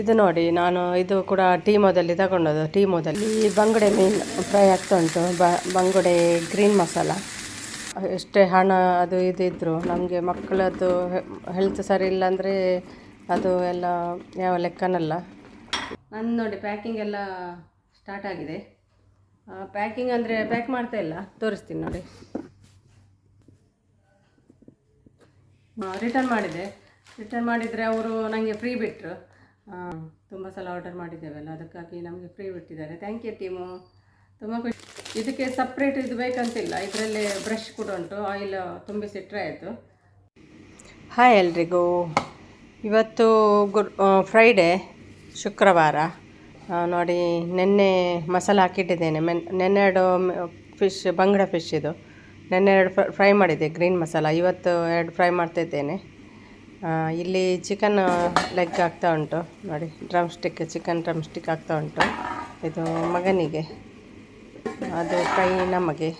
ಇದು ನೋಡಿ, ನಾನು ಇದು ಕೂಡ ಟೀಮೋದಲ್ಲಿ ತಗೊಂಡದ್ದು. ಟೀಮೋದಲ್ಲಿ ಈ ಬಂಗುಡೆ ಮೀನು ಫ್ರೈ ಆಗ್ತಾ ಉಂಟು. ಬಂಗುಡೆ ಗ್ರೀನ್ ಮಸಾಲ. ಎಷ್ಟೇ ಹಣ ಅದು ಇದಿದ್ರು ನಮಗೆ ಮಕ್ಕಳದ್ದು ಹೆಲ್ತ್ ಸರಿ ಇಲ್ಲ ಅಂದರೆ ಅದು ಎಲ್ಲ ಯಾವ ಲೆಕ್ಕನಲ್ಲ. ನಾನು ನೋಡಿ ಪ್ಯಾಕಿಂಗ್ ಎಲ್ಲ ಸ್ಟಾರ್ಟ್ ಆಗಿದೆ. ಪ್ಯಾಕಿಂಗ್ ಅಂದರೆ ಪ್ಯಾಕ್ ಮಾಡ್ತಾ ಇಲ್ಲ. ತೋರಿಸ್ತೀನಿ ನೋಡಿ. ರಿಟರ್ನ್ ಮಾಡಿದೆ. ರಿಟರ್ನ್ ಮಾಡಿದರೆ ಅವರು ನನಗೆ ಫ್ರೀ ಬಿಟ್ಟರು ತುಂಬ ಸಲ ಆರ್ಡರ್ ಮಾಡಿದ್ದೇವಲ್ಲ, ಅದಕ್ಕಾಗಿ ನಮಗೆ ಫ್ರೀ ಬಿಟ್ಟಿದ್ದಾರೆ. ಥ್ಯಾಂಕ್ ಯು ಟೀಮು ತುಂಬ ಖುಷಿ. ಇದಕ್ಕೆ ಸಪ್ರೇಟ್ ಇದು ಬೇಕಂತಿಲ್ಲ. ಇದರಲ್ಲಿ ಬ್ರಷ್ ಕೂಡ ಉಂಟು. ಆಯಿಲ್ ತುಂಬಿಸಿಟ್ರೆ ಆಯಿತು. ಹಾಯ್ ಎಲ್ರಿಗೂ. ಇವತ್ತು ಗುಡ್ ಫ್ರೈಡೇ ಶುಕ್ರವಾರ. ನೋಡಿ, ನೆನ್ನೆ ಮಸಾಲ ಹಾಕಿಟ್ಟಿದ್ದೇನೆ. ಮೆನ್ ನೆನ್ನೆರಡು ಫಿಶ್ ಬಂಗಡ ಫಿಶ್ ಇದು. ನೆನ್ನೆ ಎರಡು ಫ್ರೈ ಮಾಡಿದ್ದೆ ಗ್ರೀನ್ ಮಸಾಲ. ಇವತ್ತು ಎರಡು ಫ್ರೈ ಮಾಡ್ತಿದ್ದೇನೆ. ಇಲ್ಲಿ ಚಿಕನ್ ಲೆಗ್ ಆಗ್ತಾ ಉಂಟು. ನೋಡಿ drum stick chicken drum stick ಆಗ್ತಾ ಉಂಟು. ಇದು ಮಗನಿಗೆ. ಅದು ಫ್ರೈ ನಮಗೆ.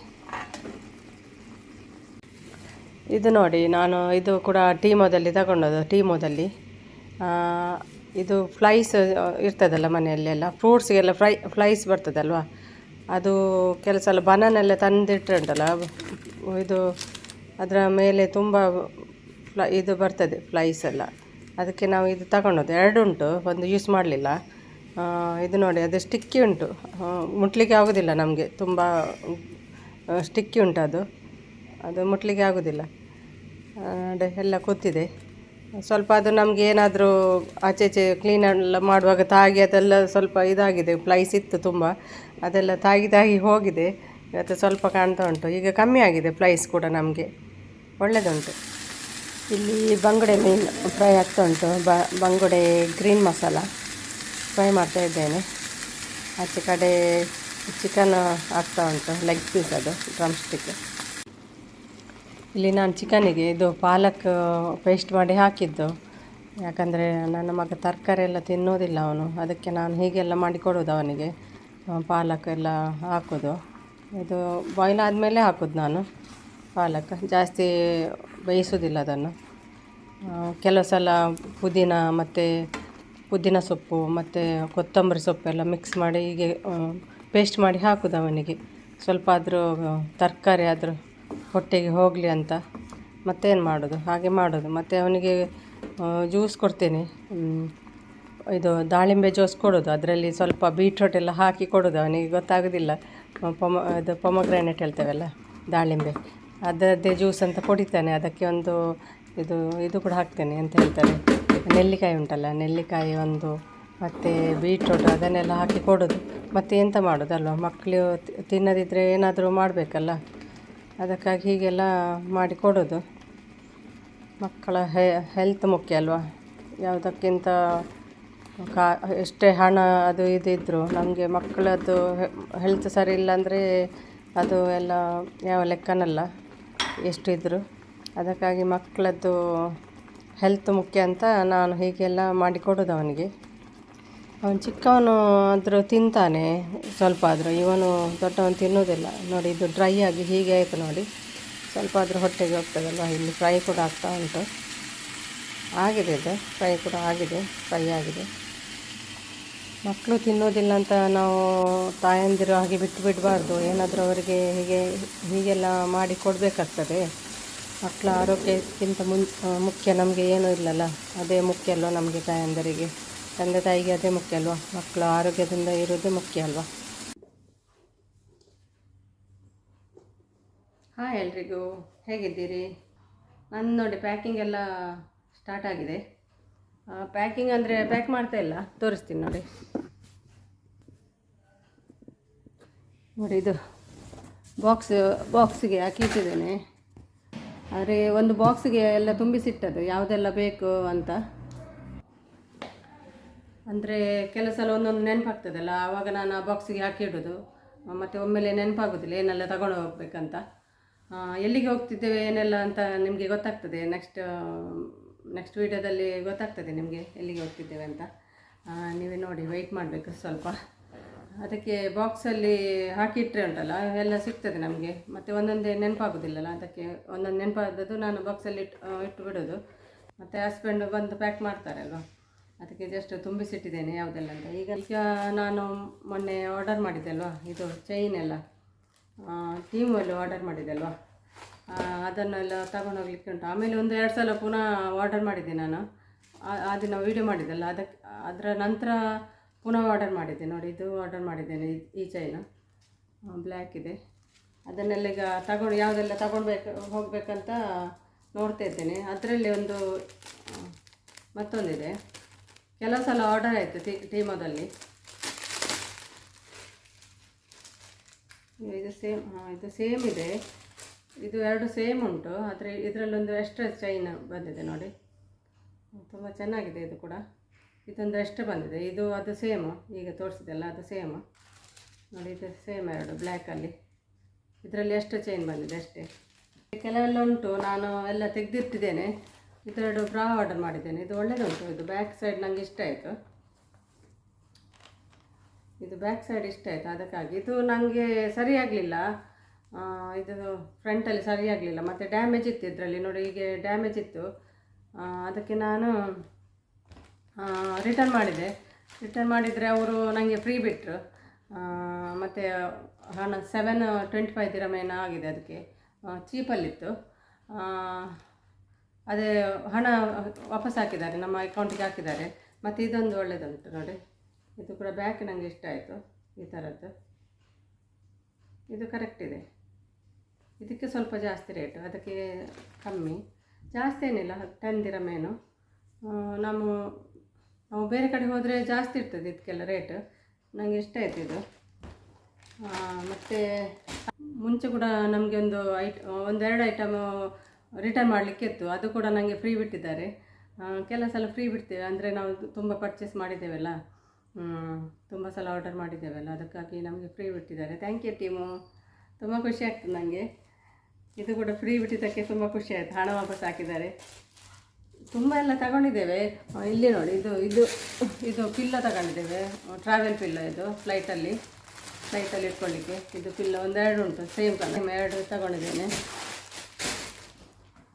ಇದು ನೋಡಿ, ನಾನು ಇದು ಕೂಡ ಟೀಮೋದಲ್ಲಿ ತಗೊಂಡದ್ದು, ಟೀಮೋದಲ್ಲಿ. ಇದು ಫ್ಲೈಸ್ ಇರ್ತದಲ್ಲ ಮನೆಯಲ್ಲೆಲ್ಲ ಫ್ರೂಟ್ಸ್ಗೆಲ್ಲ ಫ್ರೈ ಫ್ಲೈಸ್ ಬರ್ತದಲ್ವ? ಅದು ಕೆಲಸ ಬನಾನೆಲ್ಲ ತಂದಿಟ್ಟರೆ ಉಂಟಲ್ಲ, ಇದು ಅದರ ಮೇಲೆ ತುಂಬ ಫ್ಲ, ಇದು ಬರ್ತದೆ, ಫ್ಲೈಸ್ ಎಲ್ಲ. ಅದಕ್ಕೆ ನಾವು ಇದು ತಗೊಂಡದ್ದು. ಎರಡು ಉಂಟು, ಒಂದು ಯೂಸ್ ಮಾಡಲಿಲ್ಲ. ಇದು ನೋಡಿ, ಅದು ಸ್ಟಿಕ್ಕಿ ಉಂಟು. ಮುಟ್ಲಿಕ್ಕೆ ಆಗೋದಿಲ್ಲ ನಮಗೆ. ತುಂಬ ಸ್ಟಿಕ್ಕಿ ಉಂಟು ಅದು. ಅದು ಮುಟ್ಲಿಕ್ಕೆ ಆಗೋದಿಲ್ಲ. ಎಲ್ಲ ಕೂತಿದೆ. ಸ್ವಲ್ಪ ಅದು ನಮಗೆ ಏನಾದರೂ ಆಚೆ ಈಚೆ ಕ್ಲೀನ್ ಎಲ್ಲ ಮಾಡುವಾಗ ತಾಗಿ ಅದೆಲ್ಲ ಸ್ವಲ್ಪ ಇದಾಗಿದೆ ಪ್ಲೈಸ್ ಇತ್ತು ತುಂಬ. ಅದೆಲ್ಲ ತಾಗಿ ತಾಗಿ ಹೋಗಿದೆ. ಇವತ್ತು ಸ್ವಲ್ಪ ಕಾಣ್ತಾ ಉಂಟು. ಈಗ ಕಮ್ಮಿ ಆಗಿದೆ ಪ್ಲೈಸ್ ಕೂಡ ನಮಗೆ. ಒಳ್ಳೆಯದುಂಟು ಇಲ್ಲಿ ಬಂಗುಡೆ ಮೀನು ಫ್ರೈ ಆಗ್ತಾ ಉಂಟು. ಬಂಗುಡೆ ಗ್ರೀನ್ ಮಸಾಲ ಫ್ರೈ ಮಾಡ್ತಾ ಇದ್ದೇನೆ. ಆಚೆ ಕಡೆ ಚಿಕನ್ ಆಗ್ತಾ ಉಂಟು. ಲೆಗ್ ಪೀಸ್ ಅದು ಡ್ರಮ್ ಸ್ಟಿಕ್ ಇಲ್ಲಿ ನಾನು ಚಿಕನಿಗೆ ಇದು ಪಾಲಕ್ ಪೇಸ್ಟ್ ಮಾಡಿ ಹಾಕಿದ್ದು. ಯಾಕಂದರೆ ನನ್ನ ಮಗ ತರಕಾರಿ ಎಲ್ಲ ತಿನ್ನೋದಿಲ್ಲ ಅವನು. ಅದಕ್ಕೆ ನಾನು ಹೀಗೆಲ್ಲ ಮಾಡಿ ಕೊಡೋದು ಅವನಿಗೆ. ಪಾಲಕ್ ಎಲ್ಲ ಹಾಕೋದು. ಇದು ಬಾಯ್ಲ್ ಆದಮೇಲೆ ಹಾಕೋದು ನಾನು. ಪಾಲಕ್. ಜಾಸ್ತಿ ಬೇಯಿಸೋದಿಲ್ಲ ಅದನ್ನು. ಕೆಲವು ಸಲ ಪುದೀನ ಮತ್ತು ಪುದೀನ ಸೊಪ್ಪು ಮತ್ತು ಕೊತ್ತಂಬರಿ ಸೊಪ್ಪೆಲ್ಲ ಮಿಕ್ಸ್ ಮಾಡಿ ಹೀಗೆ ಪೇಸ್ಟ್ ಮಾಡಿ ಹಾಕೋದು ಅವನಿಗೆ. ಸ್ವಲ್ಪ ಆದರೂ ತರಕಾರಿ ಆದರೂ ಹೊಟ್ಟೆಗೆ ಹೋಗಲಿ ಅಂತ ಮತ್ತೇನು ಮಾಡೋದು? ಹಾಗೆ ಮಾಡೋದು. ಮತ್ತು ಅವನಿಗೆ ಜ್ಯೂಸ್ ಕೊಡ್ತೇನೆ. ಇದು ದಾಳಿಂಬೆ ಜ್ಯೂಸ್ ಕೊಡೋದು. ಅದರಲ್ಲಿ ಸ್ವಲ್ಪ ಬೀಟ್ರೋಟ್ ಎಲ್ಲ ಹಾಕಿ ಕೊಡೋದು. ಅವನಿಗೆ ಗೊತ್ತಾಗೋದಿಲ್ಲ. ಪೊಮ, ಇದು ಪೊಮಗ್ರಾನೇಟ್ ಹೇಳ್ತೇವಲ್ಲ, ದಾಳಿಂಬೆ. ಅದರದ್ದೇ ಜ್ಯೂಸ್ ಅಂತ ಕುಡಿತಾನೆ ಅದಕ್ಕೆ ಒಂದು ಇದು ಇದು ಕೂಡ ಹಾಕ್ತೇನೆ ಅಂತ ಹೇಳ್ತಾರೆ. ನೆಲ್ಲಿಕಾಯಿ ಉಂಟಲ್ಲ, ನೆಲ್ಲಿಕಾಯಿ ಒಂದು, ಮತ್ತು ಬೀಟ್ರೋಟ್ ಅದನ್ನೆಲ್ಲ ಹಾಕಿ ಕೊಡೋದು. ಮತ್ತು ಎಂತ ಮಾಡೋದಲ್ವ? ಮಕ್ಕಳು ತಿನ್ನದಿದ್ದರೆ ಏನಾದರೂ ಮಾಡಬೇಕಲ್ಲ? ಅದಕ್ಕಾಗಿ ಹೀಗೆಲ್ಲ ಮಾಡಿ ಕೊಡೋದು. ಮಕ್ಕಳ ಹೆಲ್ತ್ ಮುಖ್ಯ ಅಲ್ವಾ? ಯಾವುದಕ್ಕಿಂತ ಕಾ, ಎಷ್ಟೇ ಹಣ ಅದು ಇದಿದ್ದರೂ ನಮಗೆ ಮಕ್ಕಳದ್ದು ಹೆಲ್ತ್ ಸರಿ ಇಲ್ಲ ಅಂದರೆ ಅದು ಎಲ್ಲ ಯಾವ ಲೆಕ್ಕನಲ್ಲ. ಎಷ್ಟು ಇದ್ದರೂ ಅದಕ್ಕಾಗಿ ಮಕ್ಕಳದ್ದು ಹೆಲ್ತ್ ಮುಖ್ಯ ಅಂತ ನಾನು ಹೀಗೆಲ್ಲ ಮಾಡಿಕೊಡೋದು ಅವನಿಗೆ. ಅವನು ಚಿಕ್ಕವನು ಆದರೂ ತಿಂತಾನೆ ಸ್ವಲ್ಪ ಆದರೂ. ಇವನು ದೊಡ್ಡವನು ತಿನ್ನೋದಿಲ್ಲ. ನೋಡಿ, ಇದು ಡ್ರೈ ಆಗಿ ಹೀಗೆ ಆಯಿತು ನೋಡಿ. ಸ್ವಲ್ಪ ಆದರೂ ಹೊಟ್ಟೆಗೆ ಹೋಗ್ತದಲ್ವ? ಇಲ್ಲಿ ಫ್ರೈ ಕೂಡ ಆಗ್ತಾ ಉಂಟು. ಆಗಿದೆ ಇದು. ಫ್ರೈ ಕೂಡ ಆಗಿದೆ. ಫ್ರೈ ಆಗಿದೆ. ಮಕ್ಕಳು ತಿನ್ನೋದಿಲ್ಲ ಅಂತ ನಾವು ತಾಯಂದಿರು ಹಾಗೆ ಬಿಟ್ಟು ಬಿಡಬಾರ್ದು. ಏನಾದರೂ ಅವರಿಗೆ ಹೀಗೆ, ಹೀಗೆಲ್ಲ ಮಾಡಿ ಕೊಡಬೇಕಾಗ್ತದೆ. ಮಕ್ಕಳ ಆರೋಗ್ಯಕ್ಕಿಂತ ಮುನ್ ಮುಖ್ಯ ನಮಗೆ ಏನೂ ಇಲ್ಲಲ್ಲ. ಅದೇ ಮುಖ್ಯ ಅಲ್ವಾ ನಮಗೆ ತಾಯಂದಿರಿಗೆ? ತಂದೆ ತಾಯಿಗೆ ಅದೇ ಮುಖ್ಯ ಅಲ್ವಾ? ಮಕ್ಕಳು ಆರೋಗ್ಯದಿಂದ ಇರೋದೇ ಮುಖ್ಯ ಅಲ್ವಾ? ಹಾಂ, ಎಲ್ರಿಗೂ ಹೇಗಿದ್ದೀರಿ? ನನ್ನ ನೋಡಿ ಪ್ಯಾಕಿಂಗ್ ಎಲ್ಲ ಸ್ಟಾರ್ಟ್ ಆಗಿದೆ. ಪ್ಯಾಕಿಂಗ್ ಅಂದರೆ ಪ್ಯಾಕ್ ಮಾಡ್ತಾ ಇಲ್ಲ. ತೋರಿಸ್ತೀನಿ ನೋಡಿ. ನೋಡಿ ಇದು ಬಾಕ್ಸ್ ಬಾಕ್ಸಿಗೆ ಹಾಕಿಟ್ಟಿದ್ದೇನೆ. ಆದರೆ ಒಂದು ಬಾಕ್ಸಿಗೆ ಎಲ್ಲ ತುಂಬಿಸಿಟ್ಟದು ಯಾವುದೆಲ್ಲ ಬೇಕು ಅಂತ. ಅಂದರೆ ಕೆಲವು ಒಂದೊಂದು ನೆನಪಾಗ್ತದಲ್ಲ, ಆವಾಗ ನಾನು ಆ ಬಾಕ್ಸಿಗೆ ಹಾಕಿಡೋದು ಮತ್ತು ಒಮ್ಮೆಲೆ ನೆನಪಾಗೋದಿಲ್ಲ, ಏನೆಲ್ಲ ತಗೊಂಡು ಹೋಗ್ಬೇಕಂತ. ಎಲ್ಲಿಗೆ ಹೋಗ್ತಿದ್ದೇವೆ, ಏನೆಲ್ಲ ಅಂತ ನಿಮಗೆ ಗೊತ್ತಾಗ್ತದೆ. ನೆಕ್ಸ್ಟ್ ನೆಕ್ಸ್ಟ್ ವೀಡಿಯೋದಲ್ಲಿ ಗೊತ್ತಾಗ್ತದೆ ನಿಮಗೆ ಎಲ್ಲಿಗೆ ಹೋಗ್ತಿದ್ದೇವೆ ಅಂತ. ನೀವೇ ನೋಡಿ ವೆಯ್ಟ್ ಮಾಡಬೇಕು ಸ್ವಲ್ಪ. ಅದಕ್ಕೆ ಬಾಕ್ಸಲ್ಲಿ ಹಾಕಿಟ್ಟರೆ ಉಂಟಲ್ಲ, ಎಲ್ಲ ಸಿಗ್ತದೆ ನಮಗೆ. ಮತ್ತು ಒಂದೊಂದೇ ನೆನಪಾಗೋದಿಲ್ಲಲ್ಲ, ಅದಕ್ಕೆ ಒಂದೊಂದು ನೆನಪಾದದ್ದು ನಾನು ಬಾಕ್ಸಲ್ಲಿ ಇಟ್ಟು ಇಟ್ಟು ಬಿಡೋದು. ಮತ್ತು ಹಸ್ಬೆಂಡ್ ಬಂದು ಪ್ಯಾಕ್ ಮಾಡ್ತಾರೆ ಅಲ್ವಾ? ಅದಕ್ಕೆ ಜಸ್ಟ್ ತುಂಬಿಸಿಟ್ಟಿದ್ದೇನೆ ಯಾವುದೆಲ್ಲ ಅಂತ. ಈಗ ಈಗ ನಾನು ಮೊನ್ನೆ ಆರ್ಡರ್ ಮಾಡಿದ್ದೆ ಅಲ್ವಾ? ಇದು ಚೈನ್ ಎಲ್ಲ. ಟೀಮಲ್ಲಿ ಆರ್ಡರ್ ಮಾಡಿದ್ದೆ ಅಲ್ವಾ? ಅದನ್ನೆಲ್ಲ ತಗೊಂಡು ಹೋಗ್ಲಿಕ್ಕೆ ಉಂಟು. ಆಮೇಲೆ ಒಂದು ಎರಡು ಸಲ ಪುನಃ ಆರ್ಡರ್ ಮಾಡಿದ್ದೆ ನಾನು. ಆ ದಿನ ವೀಡಿಯೋ ಮಾಡಿದ್ದಲ್ಲ ಅದಕ್ಕೆ ಅದರ ನಂತರ ಪುನಃ ಆರ್ಡರ್ ಮಾಡಿದ್ದೆ ನೋಡಿ, ಇದು ಆರ್ಡರ್ ಮಾಡಿದ್ದೇನೆ, ಈ- ಚೈನು ಬ್ಲ್ಯಾಕ್ ಇದೆ. ಅದನ್ನೆಲ್ಲ ಈಗ ತಗೊಂಡು, ಯಾವುದೆಲ್ಲ ತಗೊಳ್ಬೇಕು ಹೋಗಬೇಕಂತ ನೋಡ್ತಾ ಇದ್ದೇನೆ. ಅದರಲ್ಲಿ ಒಂದು ಮತ್ತೊಂದಿದೆ. ಕೆಲವು ಸಲ ಆರ್ಡರ್ ಆಯಿತು ಟಿ ಟೀಮೋದಲ್ಲಿ ಇದು ಸೇಮ್ ಇದು ಸೇಮ್ ಇದೆ. ಇದು ಎರಡು ಸೇಮ್ ಉಂಟು, ಆದರೆ ಇದರಲ್ಲೊಂದು ಎಕ್ಸ್ಟ್ರಾ ಚೈನ್ ಬಂದಿದೆ ನೋಡಿ. ತುಂಬ ಚೆನ್ನಾಗಿದೆ ಇದು ಕೂಡ. ಇದೊಂದು ಎಕ್ಸ್ಟ್ರಾ ಬಂದಿದೆ. ಇದು ಅದು ಸೇಮ್ ಈಗ ತೋರಿಸಿದೆಲ್ಲ ಅದು ಸೇಮ್ ನೋಡಿ, ಇದು ಸೇಮ್ ಎರಡು ಬ್ಲ್ಯಾಕಲ್ಲಿ ಇದರಲ್ಲಿ ಎಷ್ಟು ಚೈನ್ ಬಂದಿದೆ ಅಷ್ಟೇ. ಕೆಲವೆಲ್ಲ ಉಂಟು ನಾನು ಎಲ್ಲ ತೆಗೆದಿಟ್ಟಿದ್ದೇನೆ. ಇದೆರಡು ಬ್ರಾ ಆರ್ಡರ್ ಮಾಡಿದ್ದೇನೆ. ಇದು ಒಳ್ಳೆಯದುಂಟು ಇದು ಬ್ಯಾಕ್ ಸೈಡ್ ನನಗೆ ಇಷ್ಟ ಆಯಿತು. ಇದು ಬ್ಯಾಕ್ ಸೈಡ್ ಇಷ್ಟ ಆಯಿತು, ಅದಕ್ಕಾಗಿ. ಇದು ನನಗೆ ಸರಿಯಾಗಲಿಲ್ಲ. ಇದು ಫ್ರಂಟಲ್ಲಿ ಸರಿಯಾಗಲಿಲ್ಲ. ಮತ್ತು ಡ್ಯಾಮೇಜ್ ಇತ್ತು ಇದರಲ್ಲಿ. ನೋಡಿ, ಹೀಗೆ ಡ್ಯಾಮೇಜ್ ಇತ್ತು. ಅದಕ್ಕೆ ನಾನು ರಿಟರ್ನ್ ಮಾಡಿದೆ. ರಿಟರ್ನ್ ಮಾಡಿದರೆ ಅವರು ನನಗೆ ಫ್ರೀ ಬಿಟ್ಟರು ಮತ್ತು ಹಣ ಸೆವೆನ್ ಟ್ವೆಂಟಿ ಫೈವ್ ದಿರಮೇನ ಆಗಿದೆ ಅದಕ್ಕೆ ಚೀಪಲ್ಲಿತ್ತು ಅದೇ ಹಣ ವಾಪಸ್ ಹಾಕಿದ್ದಾರೆ, ನಮ್ಮ ಅಕೌಂಟಿಗೆ ಹಾಕಿದ್ದಾರೆ. ಮತ್ತು ಇದೊಂದು ಒಳ್ಳೆಯದುಂಟು ನೋಡಿ. ಇದು ಕೂಡ ಬ್ಯಾಕ್ ನನಗೆ ಇಷ್ಟ ಆಯಿತು, ಈ ಥರದ್ದು ಇದು ಕರೆಕ್ಟ್ ಇದೆ. ಇದಕ್ಕೆ ಸ್ವಲ್ಪ ಜಾಸ್ತಿ ರೇಟು ಅದಕ್ಕೆ ಕಮ್ಮಿ. ಜಾಸ್ತಿ ಏನಿಲ್ಲ ಟೆನ್ ದಿರಮೇನು ನಾವು ನಾವು ಬೇರೆ ಕಡೆ ಹೋದರೆ ಜಾಸ್ತಿ ಇರ್ತದೆ ಇದಕ್ಕೆಲ್ಲ ರೇಟ್ ನನಗೆ ಇಷ್ಟ ಆಯ್ತು ಇದು. ಮತ್ತು ಮುಂಚೆ ಕೂಡ ನಮಗೆ ಒಂದು ಐಟ್ ಒಂದೆರಡು ಐಟಮು ರಿಟರ್ನ್ ಮಾಡಲಿಕ್ಕೆ ಇತ್ತು. ಅದು ಕೂಡ ನನಗೆ ಫ್ರೀ ಬಿಟ್ಟಿದ್ದಾರೆ. ಕೆಲವು ಸಲ ಫ್ರೀ ಬಿಡ್ತೇವೆ. ಅಂದರೆ ನಾವು ತುಂಬ ಪರ್ಚೇಸ್ ಮಾಡಿದ್ದೇವಲ್ಲ. ತುಂಬ ಸಲ ಆರ್ಡರ್ ಮಾಡಿದ್ದೇವಲ್ಲ. ಅದಕ್ಕಾಗಿ ನಮಗೆ ಫ್ರೀ ಬಿಟ್ಟಿದ್ದಾರೆ. ಥ್ಯಾಂಕ್ ಯು ಟೀಮು ತುಂಬ ಖುಷಿ ಆಗ್ತದೆ ನನಗೆ ಇದು ಕೂಡ ಫ್ರೀ ಬಿಟ್ಟಿದ್ದಕ್ಕೆ ತುಂಬ ಖುಷಿ ಆಯಿತು. ಹಣ ವಾಪಸ್ ಹಾಕಿದ್ದಾರೆ. ತುಂಬ ಎಲ್ಲ ತಗೊಂಡಿದ್ದೇವೆ. ಇಲ್ಲಿ ನೋಡಿ, ಇದು ಇದು ಇದು ಪಿಲ್ಲ ತಗೊಂಡಿದ್ದೇವೆ. ಟ್ರಾವೆಲ್ ಪಿಲ್ಲ ಇದು ಫ್ಲೈಟಲ್ಲಿ ಫ್ಲೈಟಲ್ಲಿ ಇಟ್ಕೊಳ್ಳಿಕ್ಕೆ. ಇದು ಪಿಲ್ಲ ಒಂದೆರಡು ಉಂಟು ಸೇಮ್ ಕಲರ್ ಎರಡು ತಗೊಂಡಿದ್ದೇನೆ.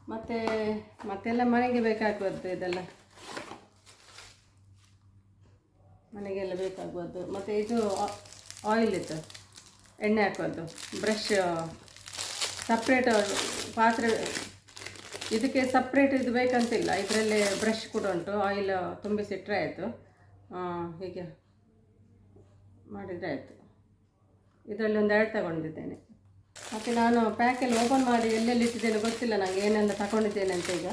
ಮತ್ತು, ಮತ್ತೆಲ್ಲ ಮನೆಗೆ ಬೇಕಾಗುವುದು ಇದೆಲ್ಲ? ಮನೆಗೆಲ್ಲ ಬೇಕಾಗುವುದು ಮತ್ತು ಇದು ಆಯಿಲ್ ಇತ್ತು. ಎಣ್ಣೆ ಹಾಕೋದು ಬ್ರಷ್ ಸಪ್ರೇಟ್ ಪಾತ್ರೆ ಇದಕ್ಕೆ ಸಪ್ರೇಟ್ ಇದು ಬೇಕಂತಿಲ್ಲ. ಇದರಲ್ಲಿ ಬ್ರಷ್ ಕೂಡ ಉಂಟು. ಆಯಿಲ್ ತುಂಬಿಸಿಟ್ರೆ ಆಯಿತು. ಹೀಗೆ ಮಾಡಿದರೆ ಆಯಿತು. ಇದರಲ್ಲಿ ಒಂದು ಎರಡು ತಗೊಂಡಿದ್ದೇನೆ. ಮತ್ತು ನಾನು ಪ್ಯಾಕೆಲ್ಲ ಓಪನ್ ಮಾಡಿ ಎಲ್ಲೆಲ್ಲಿ ಇಟ್ಟಿದ್ದೇನೆ ಗೊತ್ತಿಲ್ಲ ನನಗೆ ಏನೆಲ್ಲ ತಗೊಂಡಿದ್ದೇನೆ ಅಂತ ಈಗ.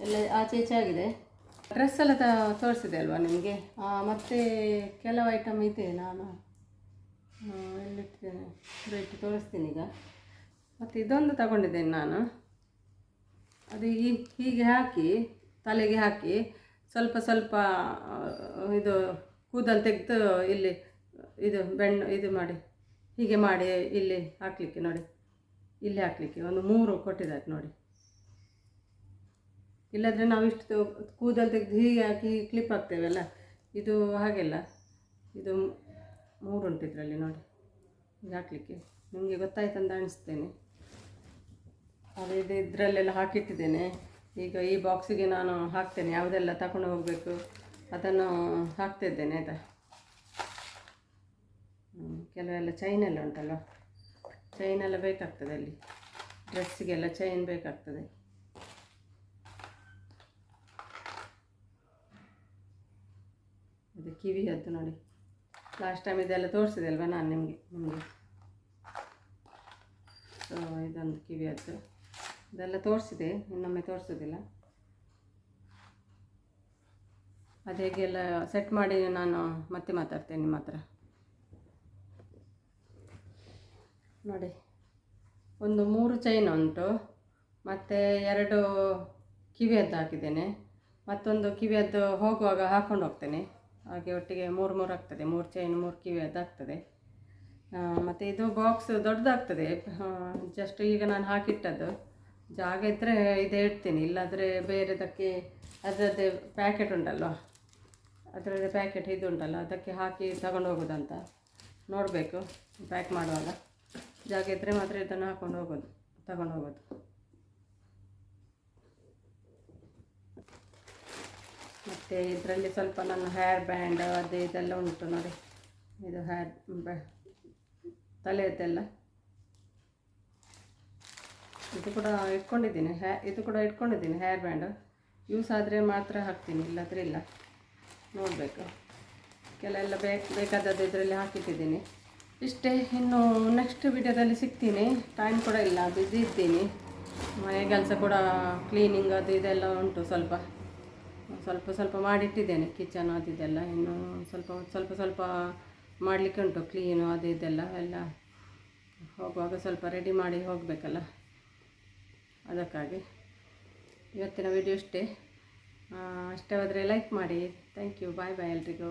ಎಲ್ಲ ಆಚೆ ಈಚೆ ಆಗಿದೆ. ಡ್ರೆಸ್ ಎಲ್ಲ ತೋರಿಸಿದೆ ಅಲ್ವಾ ನಿಮಗೆ? ಮತ್ತು ಕೆಲವು ಐಟಮ್ ಇದೆ ನಾನು ಎಲ್ಲಿಟ್ಟಿದ್ದೇನೆ? ಇಟ್ಟು ತೋರಿಸ್ತೀನಿ ಈಗ. ಮತ್ತು ಇದೊಂದು ತಗೊಂಡಿದ್ದೇನೆ ನಾನು. ಅದು ಈ ಹೀಗೆ ಹಾಕಿ, ತಲೆಗೆ ಹಾಕಿ ಸ್ವಲ್ಪ ಸ್ವಲ್ಪ ಇದು ಕೂದಲು ತೆಗೆದು ಇಲ್ಲಿ ಇದು ಬೆಣ್ಣು, ಇದು ಮಾಡಿ, ಹೀಗೆ ಮಾಡಿ ಇಲ್ಲಿ ಹಾಕಲಿಕ್ಕೆ ನೋಡಿ. ಇಲ್ಲಿ ಹಾಕಲಿಕ್ಕೆ ಒಂದು ಮೂರು ಕೊಟ್ಟಿದ್ದಾರೆ ನೋಡಿ. ಇಲ್ಲದ್ರೆ ನಾವು ಇಷ್ಟು ಕೂದಲು ತೆಗೆದು ಹೀಗೆ ಹಾಕಿ ಕ್ಲಿಪ್ ಹಾಕ್ತೇವಲ್ಲ, ಇದು ಹಾಗೆಲ್ಲ. ಇದು ಮೂರು ಉಂಟು ಇದರಲ್ಲಿ ನೋಡಿ. ಹಾಕಲಿಕ್ಕೆ. ನಿಮಗೆ ಗೊತ್ತಾಯ್ತು ಅಂತ ಅನಿಸ್ತೇನೆ. ಅದೇ ಇದು ಇದರಲ್ಲೆಲ್ಲ ಹಾಕಿಟ್ಟಿದ್ದೇನೆ. ಈಗ ಈ ಬಾಕ್ಸಿಗೆ ನಾನು ಹಾಕ್ತೇನೆ. ಯಾವುದೆಲ್ಲ ತಗೊಂಡು ಹೋಗಬೇಕು ಅದನ್ನು ಹಾಕ್ತಿದ್ದೇನೆ, ಆಯಿತಾ? ಕೆಲವೆಲ್ಲ ಚೈನ್ ಎಲ್ಲ ಉಂಟಲ್ಲ? ಚೈನ್ ಎಲ್ಲ ಬೇಕಾಗ್ತದೆ ಅಲ್ಲಿ. ಡ್ರೆಸ್ಸಿಗೆಲ್ಲ ಚೈನ್ ಬೇಕಾಗ್ತದೆ. ಅದು ಕಿವಿಯದ್ದು ನೋಡಿ. ಲಾಸ್ಟ್ ಟೈಮ್ ಇದೆಲ್ಲ ತೋರಿಸಿದೆ ಅಲ್ವಾ ನಾನು ನಿಮಗೆ? ನಿಮಗೆ? ಸೊ ಇದೊಂದು ಕಿವಿಯದ್ದು. ಇದೆಲ್ಲ ತೋರಿಸಿದೆ, ಇನ್ನೊಮ್ಮೆ ತೋರಿಸೋದಿಲ್ಲ. ಅದು ಹೇಗೆಲ್ಲ ಸೆಟ್ ಮಾಡಿ ನಾನು ಮತ್ತೆ ಮಾತಾಡ್ತೇನೆ ನಿಮ್ಮ ಹತ್ರ. ನೋಡಿ, ಒಂದು ಮೂರು ಚೈನ್ ಉಂಟು, ಮತ್ತು ಎರಡು ಕಿವಿಯದ್ದು ಹಾಕಿದ್ದೇನೆ. ಮತ್ತೊಂದು ಕಿವಿಯದ್ದು ಹೋಗುವಾಗ ಹಾಕ್ಕೊಂಡು ಹೋಗ್ತೇನೆ. ಹಾಗೆ ಒಟ್ಟಿಗೆ ಮೂರು ಮೂರು ಆಗ್ತದೆ, ಮೂರು ಚೈನ್ ಮೂರು ಕಿವಿಯದ್ದು ಆಗ್ತದೆ. ಮತ್ತು ಇದು ಬಾಕ್ಸ್ ದೊಡ್ಡದಾಗ್ತದೆ ಜಸ್ಟ್ ಈಗ ನಾನು ಹಾಕಿಟ್ಟದ್ದು. ಜಾಗ ಇದ್ದರೆ ಇದೇ ಇಡ್ತೀನಿ ಇಲ್ಲಾಂದರೆ ಬೇರೆದಕ್ಕೆ ಅದರದ್ದೇ ಪ್ಯಾಕೆಟ್ ಉಂಟಲ್ವ? ಅದರದ್ದೇ ಪ್ಯಾಕೆಟ್ ಇದು ಉಂಟಲ್ಲ ಅದಕ್ಕೆ ಹಾಕಿ ತಗೊಂಡು ಹೋಗೋದಂತ. ನೋಡಬೇಕು. ಪ್ಯಾಕ್ ಮಾಡುವಾಗ. ಜಾಗ ಇದ್ದರೆ ಮಾತ್ರ ಇದನ್ನು ಹಾಕೊಂಡು ಹೋಗೋದು, ತಗೊಂಡು ಹೋಗೋದು. ಮತ್ತು ಇದರಲ್ಲಿ ಸ್ವಲ್ಪ ನನ್ನ ಹೇರ್ ಬ್ಯಾಂಡ್ ಅದು ಇದೆಲ್ಲ ಉಂಟು ನೋಡಿ. ಇದು ಹೇರ್ ಬ್ಯಾ ತಲೆಯದ್ದೆಲ್ಲ. ಇದು ಕೂಡ ಇಟ್ಕೊಂಡಿದ್ದೀನಿ. ಹ್ಯಾ ಇದು ಕೂಡ ಇಟ್ಕೊಂಡಿದ್ದೀನಿ. ಹೇರ್ ಬ್ಯಾಂಡು ಯೂಸ್ ಆದರೆ ಮಾತ್ರ ಹಾಕ್ತೀನಿ, ಇಲ್ಲದ್ರೆ ಇಲ್ಲ. ನೋಡಬೇಕು. ಕೆಲವೆಲ್ಲ ಬೇಕು, ಬೇಕಾದದ್ದು ಇದರಲ್ಲಿ ಹಾಕಿಟ್ಟಿದ್ದೀನಿ. ಇಷ್ಟೇ, ಇನ್ನು ನೆಕ್ಸ್ಟ್ ವಿಡಿಯೋದಲ್ಲಿ ಸಿಗ್ತೀನಿ. ಟೈಮ್ ಕೂಡ ಇಲ್ಲ ಬ್ಯುಸಿ ಇದ್ದೀನಿ. ಮನೆ ಕೆಲಸ ಕೂಡ ಕ್ಲೀನಿಂಗ್ ಅದು ಇದೆಲ್ಲ ಉಂಟು ಸ್ವಲ್ಪ. ಸ್ವಲ್ಪ ಸ್ವಲ್ಪ ಮಾಡಿಟ್ಟಿದ್ದೇನೆ ಕಿಚನ್ ಅದು ಇದೆಲ್ಲ. ಇನ್ನು ಸ್ವಲ್ಪ ಸ್ವಲ್ಪ ಸ್ವಲ್ಪ ಮಾಡಲಿಕ್ಕೆ ಉಂಟು ಕ್ಲೀನು ಅದು ಇದೆಲ್ಲ ಎಲ್ಲ. ಹೋಗುವಾಗ ಸ್ವಲ್ಪ ರೆಡಿ ಮಾಡಿ ಹೋಗಬೇಕಲ್ಲ. ಅದಕ್ಕಾಗಿ ಇವತ್ತಿನ ವಿಡಿಯೋ ಇಷ್ಟೇ ಇಷ್ಟವಾದರೆ ಲೈಕ್ ಮಾಡಿ. ಥ್ಯಾಂಕ್ ಯು ಬಾಯ್ ಬಾಯ್ ಎಲ್ರಿಗೂ.